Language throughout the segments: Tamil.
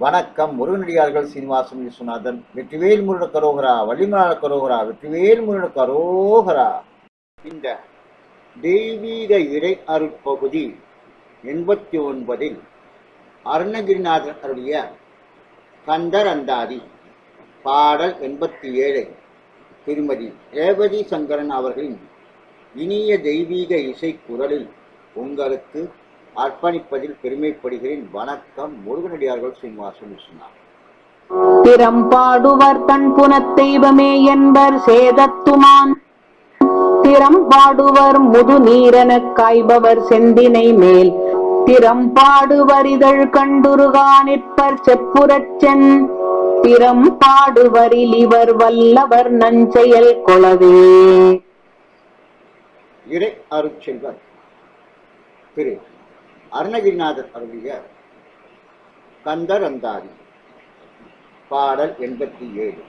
வணக்கம் முருகனடியார்கள் சீனிவாசன் விஸ்வநாதன் வெற்றிவேல் முருட கரோகரா வள்ளிமலாள கரோகரா வெற்றிவேல் முருட கரோகரா. இந்த தெய்வீக இறை அருட்பகுதி எண்பத்தி ஒன்பதில் அருணகிரிநாதன் அருளிய கந்தர் அந்தாதி பாடல் எண்பத்தி ஏழை திருமதி ரேவதி சங்கரன் அவர்களின் இனிய தெய்வீக இசை குரலில் உங்களுக்கு அர்ப்பணிப்பதில் பெருமைப்படுகிறேன். வணக்கம் முருகனடியார்கள் சீனிவாசன் விஸ்வநாத் திறம்பாடுவர் தன் புனத்தெய்வமே என்பர் சேதத்துமான். திறம்பாடுவர் முது நீரெனக் காய்பவர் செந்தினை மேல். திறம்பாடுவர் இதழ் கண்டுருகா நிற்பர் செப்புரச்சென் திறம்பாடுவரில் இவர் வல்லவர் நஞ்செயல் கொளவே. இறை அருட்செல்வர் திரு அருணகிரிநாதர் அருளிய கந்தர் அந்தாதி பாடல் எண்பத்தி ஏழு.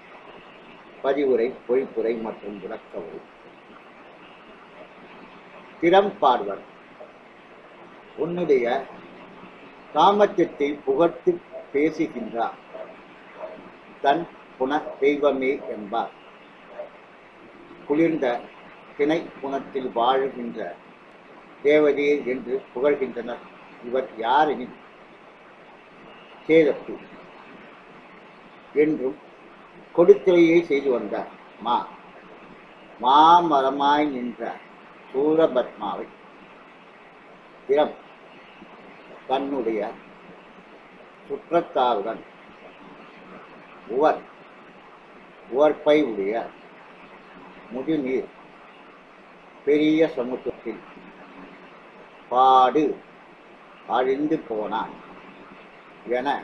பதிவுரை பொய்ப்புரை மற்றும் விளக்கவுரை. திறம் பாடுவர் உன்னுடைய காமத்தியத்தை புகழ்த்து பேசுகின்றார். தன் புன தெய்வமே என்பார். குளிர்ந்த திணை குணத்தில் வாழுகின்ற தேவதையே என்று புகழ்கின்றனர். இவர் யாரையும் சேதத்து என்றும் கொடுத்துறையை செய்து வந்தார். மா மாமரமாய் நின்ற சூரபத்மாவை திறம் தன்னுடைய சுற்றத்தாருடன் உவர் உவர்ப்பை உடைய முதுநீர் பெரிய சமுத்திரத்தில் பாடு அழிந்து போனான். என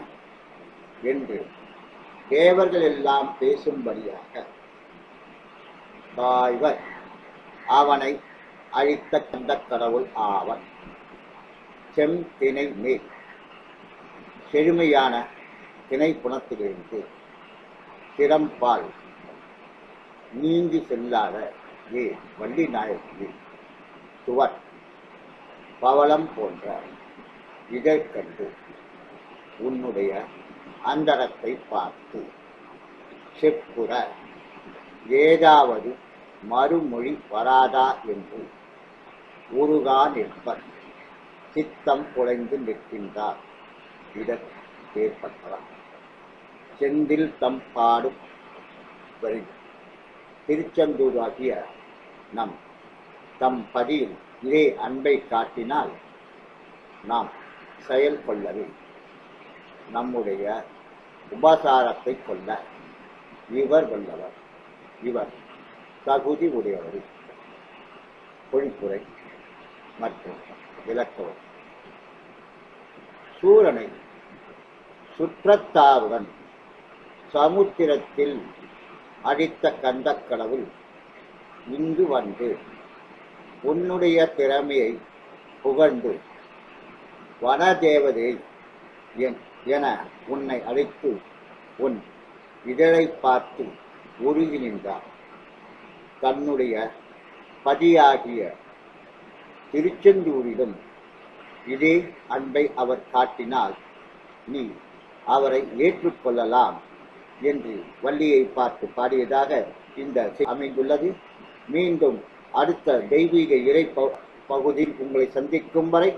என்று தேவர்கள் எல்லாம் பேசும்படியாக பாய்வர் அவனை அழித்த கந்த கடவுள் ஆவன். செம்திணை மேல் செழுமையான திணை புணத்திலிருந்து திறம்பால் நீங்கி செல்லாத ஏ வள்ளி நாயகி சுவர் பவளம் போன்ற இதழ்கண்டு உன்னுடைய அந்தரத்தை பார்த்து செப்புற ஏதாவது மறுமொழி வராதா என்று உருகா நிற்பர். சித்தம் குலைந்து நிற்கின்றார். இதற்கு ஏற்பட்டவர் செந்தில் தம் பாடும் திருச்செந்தூராகிய நம் தம் பதியில் இதே அன்பை காட்டினால் நாம் செயல் நம்முடைய உபசாரத்தை கொள்ள இவர் வல்லவர். இவர் தகுதி உடையவர். பொழிப்புரை மற்றும் விளக்கவர் சூரனை சுற்றத்தாருடன் சமுத்திரத்தில் அடித்த கந்தக்கடவுள் இங்கு வந்து உன்னுடைய திறமையை புகழ்ந்து வனதேவதை என்- என உன்னை அழைத்து உன் இதழை பார்த்து உருகி நின்றார். தன்னுடைய பதியாகிய திருச்செந்தூரிலும் இதே அன்பை அவர் காட்டினால் நீ அவரை ஏற்றுக்கொள்ளலாம் என்று வள்ளியை பார்த்து பாடியதாக இந்த அமைந்துள்ளது. மீண்டும் அடுத்த தெய்வீக இறை பகுதியில் உங்களை சந்திக்கும் வரை